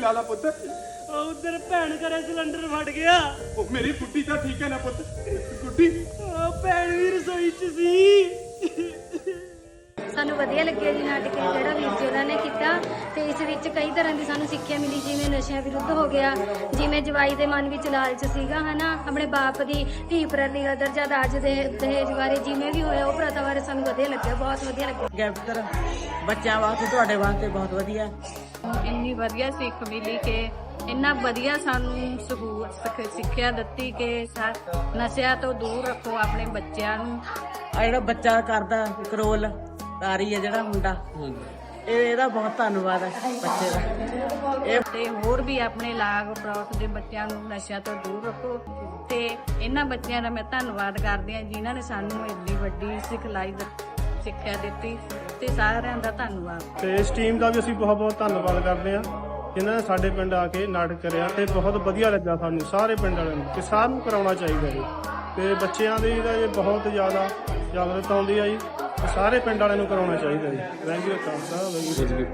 ਲਾ ਲਾ ਪੁੱਤ ਉਧਰ ਭੈਣ ਕਰੇ ਸਿਲੰਡਰ ਫਟ ਗਿਆ। ਉਹ ਮੇਰੀ ਗੁੱਡੀ ਤਾਂ ਠੀਕ ਹੈ ਨਾ ਪੁੱਤ। ਗੁੱਡੀ। ਉਹ ਭੈਣ ਵੀ ਰਸੋਈ 'ਚ ਸੀ। ਸਾਨੂੰ ਵਧੀਆ ਲੱਗਿਆ ਜੀ ਨਾਟਕ ਇਹ ਜਿਹੜਾ ਵੀਰ ਜੀ ਉਹਨਾਂ ਨੇ ਕੀਤਾ। ਤੇ ਇਸ ਵਿੱਚ ਕਈ ਤਰ੍ਹਾਂ ਦੀ ਸਾਨੂੰ ਸਿੱਖਿਆ ਮਿਲੀ ਜਿਵੇਂ ਨਸ਼ਿਆਂ ਵਿਰੁੱਧ ਹੋ ਗਿਆ ਜਿਵੇਂ ਜਵਾਈ ਦੇ ਮਨ ਵਿੱਚ ਲਾਲਚ ਸੀਗਾ ਹਨਾ? ਆਪਣੇ ਬਾਪ ਦੀ ਧੀ ਪ੍ਰਤੀ ਕਦਰ ਜਾਂ ਦਾਜ ਦੇ ਦਹੇਜ ਬਾਰੇ ਜਿਵੇਂ ਵੀ ਹੋਇਆ ਉਹ ਪ੍ਰਥਾ ਬਾਰੇ ਸਾਨੂੰ ਵਧੀਆ ਲੱਗਿਆ ਬਹੁਤ ਵਧੀਆ ਲੱਗਿਆ। ਗਿਫਟ ਬੱਚਿਆਂ ਵਾਸਤੇ ਤੁਹਾਡੇ ਵਾਸਤੇ ਬਹੁਤ ਵਧੀਆ। ਇੰਨੀ ਵਧੀਆ ਸਿੱਖ ਮਿਲੀ ਕਿ ਇੰਨਾ ਵਧੀਆ ਸਾਨੂੰ ਸਿੱਖ- ਸਿੱਖਿਆ ਦਿੱਤੀ ਕਿ ਸਾ- ਨਸ਼ਿਆਂ ਤੋਂ ਦੂਰ ਰੱਖੋ ਆਪਣੇ ਬੱਚਿਆਂ ਨੂੰ। ਆ ਜਿਹੜਾ ਬੱਚਾ ਕਰਦਾ ਇੱਕ ਰੋਲ ਤਾਰੀ ਹੈ ਜਿਹੜਾ ਮੁੰਡਾ ਇਹ ਇਹਦਾ ਬਹੁਤ ਧੰਨਵਾਦ ਹੈ ਬੱਚੇ ਦਾ। ਇਹ ਤੇ ਹੋਰ ਵੀ ਆਪਣੇ ਲਾਗ ਪੜੋਸ ਦੇ ਬੱਚਿਆਂ ਨੂੰ ਨਸ਼ਿਆਂ ਤੋਂ ਦੂਰ ਰੱਖੋ। ਤੇ ਇਹਨਾਂ ਬੱਚਿਆਂ ਦਾ ਮੈਂ ਧੰਨਵਾਦ ਕਰਦੀ ਹਾਂ ਜਿਨ੍ਹਾਂ ਨੇ ਸਾਨੂੰ ਇੰਨੀ ਵੱਡੀ ਸਿਖਲਾਈ ਸਿੱਖਿਆ ਦਿੱਤੀ। ਤੇ ਸਾਰਿਆਂ ਦਾ ਧੰਨਵਾਦ। ਤੇ ਇਸ ਟੀਮ ਦਾ ਵੀ ਅਸੀਂ ਬਹੁਤ ਬਹੁਤ ਧੰਨਵਾਦ ਕਰਦੇ ਹਾਂ, ਜਿਨ੍ਹਾਂ ਨੇ ਸਾਡੇ ਪਿੰਡ ਆ ਕੇ ਨਾਟਕ ਕਰਿਆ ਤੇ ਬਹੁਤ ਵਧੀਆ ਲੱਗਾ ਸਾਨੂੰ ਸਾਰੇ ਪਿੰਡ ਵਾਲਿਆਂ ਨੂੰ ਕਿ ਸਾਰਿਆਂ ਨੂੰ ਕਰਾਉਣਾ ਚਾਹੀਦਾ ਜੀ। ਤੇ ਬੱਚਿਆਂ ਦੀ ਦਾ ਇਹ ਬਹੁਤ ਜ਼ਿਆਦਾ ਜਾਗਰਤ ਆਉਂਦੀ ਆ ਜੀ, ਤੇ ਸਾਰੇ ਪਿੰਡ ਵਾਲਿਆਂ ਨੂੰ ਕਰਾਉਣਾ ਚਾਹੀਦਾ ਜੀ। Thank you Khalsa Waheguru ji